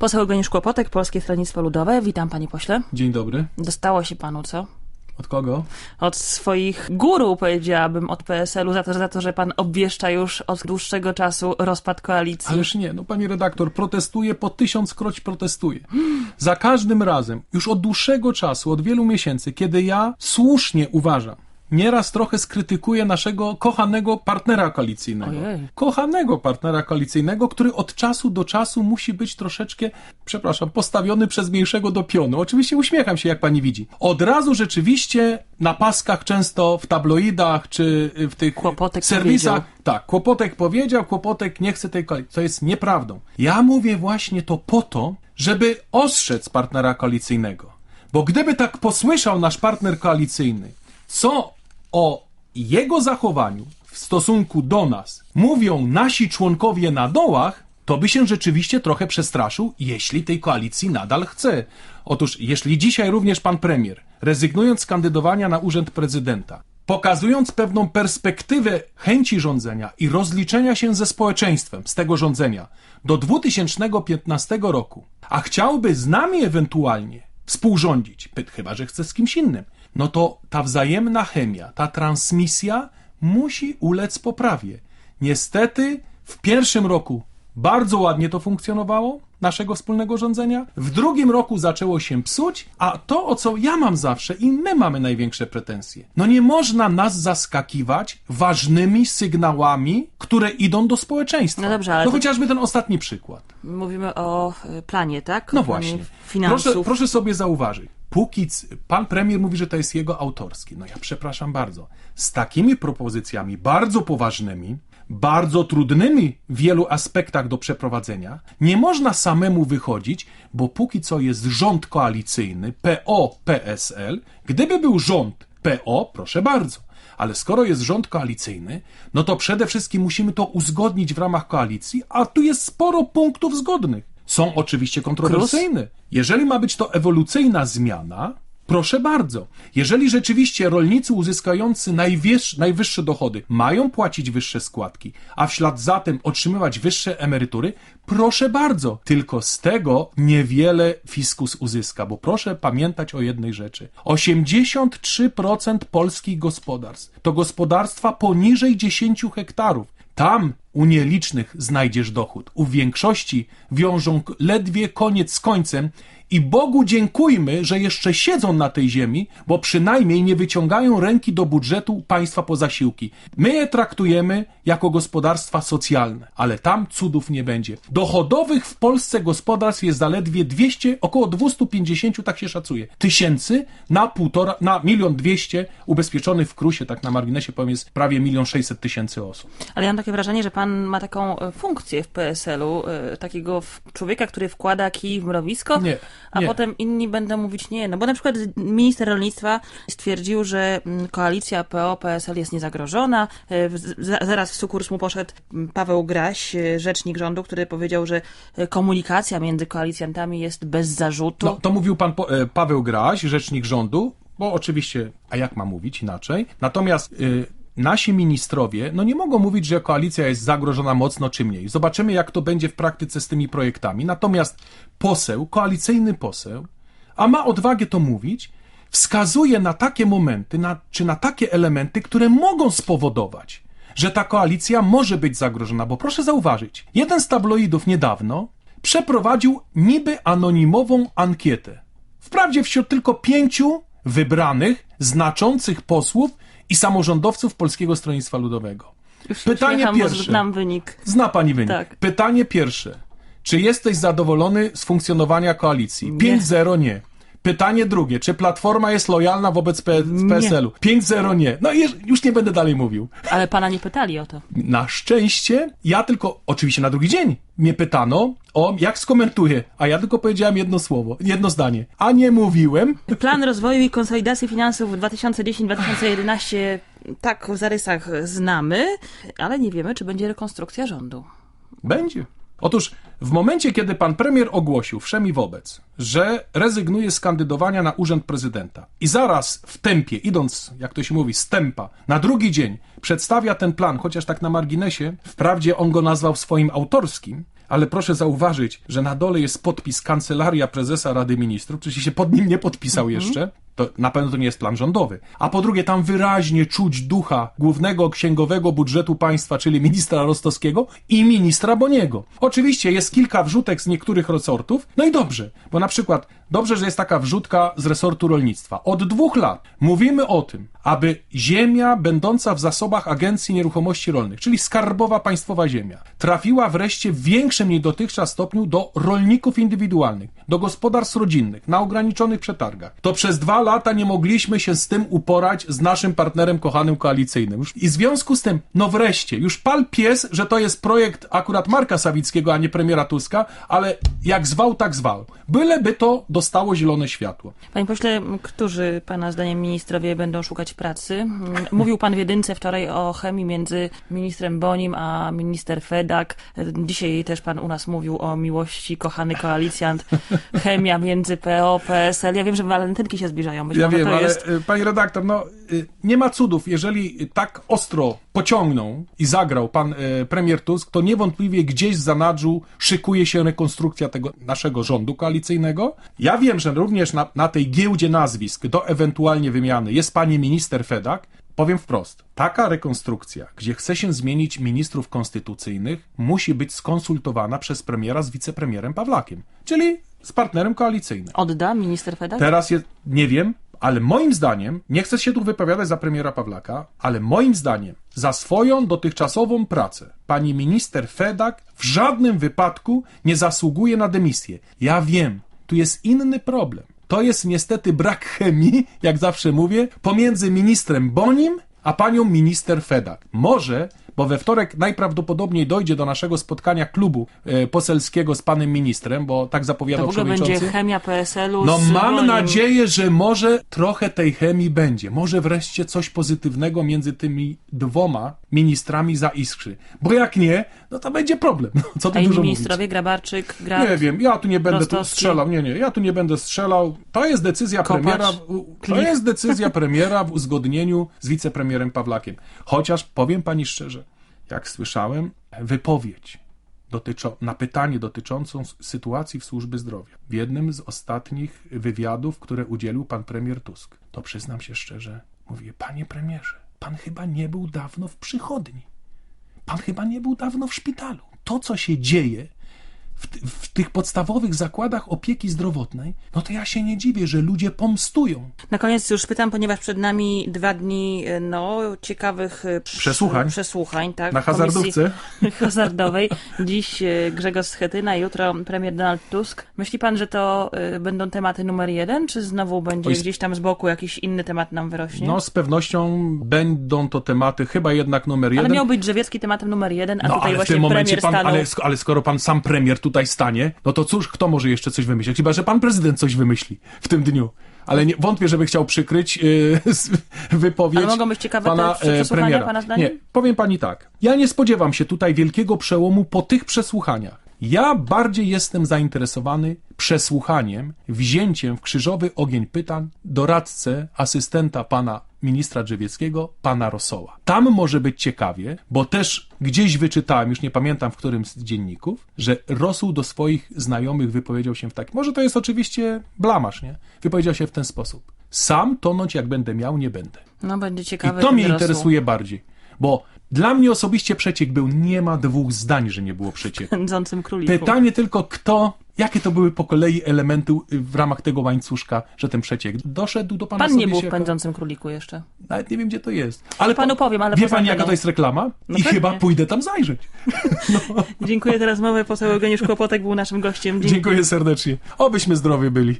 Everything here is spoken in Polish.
Poseł Eugeniusz Kłopotek, Polskie Stronnictwo Ludowe. Witam panie pośle. Dzień dobry. Dostało się panu co? Od kogo? Od swoich guru, powiedziałabym, od PSL-u, za to, za to, że pan obwieszcza już od dłuższego czasu rozpad koalicji. Ależ nie, no pani redaktor, protestuję, po tysiąckroć protestuję. Za każdym razem, już od dłuższego czasu, od wielu miesięcy, kiedy ja słusznie uważam, nieraz trochę skrytykuję naszego kochanego partnera koalicyjnego. Ojej. Kochanego partnera koalicyjnego, który od czasu do czasu musi być troszeczkę, przepraszam, postawiony przez mniejszego do pionu. Oczywiście uśmiecham się, jak pani widzi. Od razu rzeczywiście na paskach, często w tabloidach, czy w tych Kłopotek serwisach, powiedział. tak, Kłopotek powiedział, Kłopotek nie chce tej koalicji. To jest nieprawdą. Ja mówię właśnie to po to, żeby ostrzec partnera koalicyjnego. Bo gdyby tak posłyszał nasz partner koalicyjny, co o jego zachowaniu w stosunku do nas mówią nasi członkowie na dołach, to by się rzeczywiście trochę przestraszył, jeśli tej koalicji nadal chce. Otóż, jeśli dzisiaj również pan premier, rezygnując z kandydowania na urząd prezydenta, pokazując pewną perspektywę chęci rządzenia i rozliczenia się ze społeczeństwem z tego rządzenia do 2015 roku, a chciałby z nami ewentualnie współrządzić, chyba że chce z kimś innym, no to ta wzajemna chemia, ta transmisja musi ulec poprawie. Niestety w pierwszym roku bardzo ładnie to funkcjonowało, naszego wspólnego rządzenia. W drugim roku zaczęło się psuć, a to, o co ja mam zawsze i my mamy największe pretensje. No nie można nas zaskakiwać ważnymi sygnałami, które idą do społeczeństwa. No dobrze, ale no chociażby ten ostatni przykład. Mówimy o y, planie, tak? No właśnie. Finansów. Proszę, proszę sobie zauważyć. Póki pan premier mówi, że to jest jego autorskie. No ja przepraszam bardzo. Z takimi propozycjami bardzo poważnymi, bardzo trudnymi w wielu aspektach do przeprowadzenia, nie można samemu wychodzić, bo póki co jest rząd koalicyjny PO-PSL. Gdyby był rząd PO, proszę bardzo. Ale skoro jest rząd koalicyjny, no to przede wszystkim musimy to uzgodnić w ramach koalicji, a tu jest sporo punktów zgodnych. Są oczywiście kontrowersyjne. Jeżeli ma być to ewolucyjna zmiana, proszę bardzo. Jeżeli rzeczywiście rolnicy uzyskujący najwyższe, dochody mają płacić wyższe składki, a w ślad za tym otrzymywać wyższe emerytury, proszę bardzo. Tylko z tego niewiele fiskus uzyska, bo proszę pamiętać o jednej rzeczy. 83% polskich gospodarstw to gospodarstwa poniżej 10 hektarów. Tam u nielicznych znajdziesz dochód. U większości wiążą ledwie koniec z końcem i Bogu dziękujmy, że jeszcze siedzą na tej ziemi, bo przynajmniej nie wyciągają ręki do budżetu państwa po zasiłki. My je traktujemy jako gospodarstwa socjalne, ale tam cudów nie będzie. Dochodowych w Polsce gospodarstw jest zaledwie 200, około 250, tak się szacuje, tysięcy na półtora, na milion dwieście ubezpieczonych w krusie, tak na marginesie powiem, jest prawie milion sześćset tysięcy osób. Ale ja mam takie wrażenie, że pan ma taką e, funkcję w PSL-u, e, takiego człowieka, który wkłada kij w mrowisko, Nie, a nie. potem inni będą mówić nie. No bo na przykład minister rolnictwa stwierdził, że koalicja PO-PSL jest niezagrożona. E, Zaraz w sukurs mu poszedł Paweł Graś, rzecznik rządu, który powiedział, że komunikacja między koalicjantami jest bez zarzutu. No, to mówił pan Paweł Graś, rzecznik rządu, bo oczywiście, a jak ma mówić inaczej? Natomiast y, nasi ministrowie, no nie mogą mówić, że koalicja jest zagrożona mocno czy mniej. Zobaczymy, jak to będzie w praktyce z tymi projektami. Natomiast poseł, koalicyjny poseł, a ma odwagę to mówić, wskazuje na takie momenty, na, czy na takie elementy, które mogą spowodować, że ta koalicja może być zagrożona. Bo proszę zauważyć, jeden z tabloidów niedawno przeprowadził niby anonimową ankietę. Wprawdzie wśród tylko pięciu wybranych, znaczących posłów i samorządowców Polskiego Stronnictwa Ludowego. Już Pytanie pierwsze. znam wynik. Zna pani wynik. Tak. Pytanie pierwsze. Czy jesteś zadowolony z funkcjonowania koalicji? Nie. 5-0 nie. Pytanie drugie. Czy Platforma jest lojalna wobec P- PSL-u? 5-0 nie. No i już nie będę dalej mówił. Ale pana nie pytali o to. Na szczęście, ja tylko, oczywiście na drugi dzień mnie pytano o jak skomentuję, a ja tylko powiedziałem jedno słowo, jedno zdanie. A nie mówiłem, Plan rozwoju i konsolidacji finansów 2010-2011 tak w zarysach znamy, ale nie wiemy, czy będzie rekonstrukcja rządu. Będzie. Otóż w momencie, kiedy pan premier ogłosił wszemi wobec, że rezygnuje z kandydowania na urząd prezydenta. I zaraz w tempie, idąc, jak to się mówi, z tempa, na drugi dzień przedstawia ten plan, chociaż tak na marginesie, wprawdzie on go nazwał swoim autorskim, ale proszę zauważyć, że na dole jest podpis Kancelaria Prezesa Rady Ministrów, czyli się pod nim nie podpisał jeszcze. To na pewno to nie jest plan rządowy. A po drugie, tam wyraźnie czuć ducha głównego księgowego budżetu państwa, czyli ministra Rostowskiego i ministra Boniego. Oczywiście jest kilka wrzutek z niektórych resortów, no i dobrze, bo na przykład dobrze, że jest taka wrzutka z resortu rolnictwa. Od dwóch lat mówimy o tym, aby ziemia będąca w zasobach Agencji Nieruchomości Rolnych, czyli skarbowa państwowa ziemia, trafiła wreszcie w większym niż dotychczas stopniu do rolników indywidualnych, do gospodarstw rodzinnych, na ograniczonych przetargach. To przez dwa lata nie mogliśmy się z tym uporać z naszym partnerem kochanym koalicyjnym. I w związku z tym, no wreszcie, już pal pies, że to jest projekt akurat Marka Sawickiego, a nie premiera Tuska, ale jak zwał, tak zwał. Byleby to dostało zielone światło. Panie pośle, którzy pana zdaniem ministrowie będą szukać pracy? Mówił pan w jedynce wczoraj o chemii między ministrem Bonim a minister Fedak. Dzisiaj też pan u nas mówił o miłości, kochany koalicjant, chemia między PO, PSL. Ja wiem, że walentynki się zbliżają. Być ja może wiem, ale jest... y, pani redaktor, no y, nie ma cudów. Jeżeli tak ostro pociągnął i zagrał pan y, premier Tusk, to niewątpliwie gdzieś w zanadrzu szykuje się rekonstrukcja tego naszego rządu koalicyjnego. Ja wiem, że również na, na tej giełdzie nazwisk do ewentualnie wymiany jest pani minister Fedak. Powiem wprost, taka rekonstrukcja, gdzie chce się zmienić ministrów konstytucyjnych, musi być skonsultowana przez premiera z wicepremierem Pawlakiem, czyli z partnerem koalicyjnym. Odda minister Fedak? Teraz nie wiem, ale moim zdaniem, nie chcę się tu wypowiadać za premiera Pawlaka, ale moim zdaniem za swoją dotychczasową pracę pani minister Fedak w żadnym wypadku nie zasługuje na dymisję. Ja wiem, tu jest inny problem. To jest niestety brak chemii, jak zawsze mówię, pomiędzy ministrem Bonim a panią minister Fedak. Może, bo we wtorek najprawdopodobniej dojdzie do naszego spotkania klubu e, poselskiego z panem ministrem, bo tak To zapowiadał w ogóle przewodniczący. będzie chemia PSL-u No mam nadzieję, że może trochę tej chemii będzie. Może wreszcie coś pozytywnego między tymi dwoma ministrami zaiskrzy. Bo jak nie, no to będzie problem. No, co tu A dużo ministrowie, Grabarczyk, Grab... mówić. Nie wiem, ja tu nie będę tu strzelał. Nie, nie, ja tu nie będę strzelał. To jest decyzja Kopacz, premiera. w- To jest decyzja premiera w uzgodnieniu z wicepremierem Pawlakiem. Chociaż powiem pani szczerze, jak słyszałem, wypowiedź dotyczą, na pytanie dotyczącą sytuacji w służbie zdrowia w jednym z ostatnich wywiadów, które udzielił pan premier Tusk, to przyznam się szczerze, mówię, panie premierze, pan chyba nie był dawno w przychodni. Pan chyba nie był dawno w szpitalu. To, co się dzieje w, w tych podstawowych zakładach opieki zdrowotnej, no to ja się nie dziwię, że ludzie pomstują. Na koniec już pytam, ponieważ przed nami dwa dni e, no, ciekawych e, Przesłuchań. przesłuchań tak, Na hazardówce. hazardowej. Dziś e, Grzegorz Schetyna, jutro premier Donald Tusk. Myśli pan, że to będą tematy numer jeden, czy znowu będzie Oj, gdzieś tam z boku jakiś inny temat nam wyrośnie? No, z pewnością będą to tematy chyba jednak numer Ale jeden. miał być Drzewiecki tematem numer jeden, a No, tutaj ale właśnie premier pan, stanął... ale, ale skoro pan sam premier tutaj stanie, no to cóż, kto może jeszcze coś wymyślić? Chyba, że pan prezydent coś wymyśli w tym dniu. Ale nie, wątpię, żeby chciał przykryć yy, wypowiedź Ale mogą być ciekawe te pana prze- e, premiera. pana zdaniem? Nie, powiem pani tak. Ja nie spodziewam się tutaj wielkiego przełomu po tych przesłuchaniach. Ja bardziej jestem zainteresowany przesłuchaniem, wzięciem w krzyżowy ogień pytań doradcę, asystenta pana ministra Drzewieckiego, pana Rosoła. Tam może być ciekawie, bo też gdzieś wyczytałem, już nie pamiętam w którym z dzienników, że Rosół do swoich znajomych wypowiedział się w taki, może to jest oczywiście blamasz, nie? Wypowiedział się w ten sposób. Sam tonąć jak będę miał, nie będę. No będzie I ciekawe. to ten mnie interesuje bardziej, bo dla mnie osobiście przeciek był, nie ma dwóch zdań, że nie było przecieku. Pędzącym króliku. Pytanie tylko kto, jakie to były po kolei elementy y, w ramach tego łańcuszka, że ten przeciek doszedł do pana Pan nie był w pędzącym króliku jeszcze. Nawet nie wiem, gdzie to jest. Ale panu powiem, ale Wie pani, jaka to jest reklama? No I pewnie. chyba pójdę tam zajrzeć. Dziękuję, teraz mamy poseł Eugeniusz Kłopotek był naszym gościem. Dzięki. Dziękuję serdecznie. Obyśmy zdrowi byli.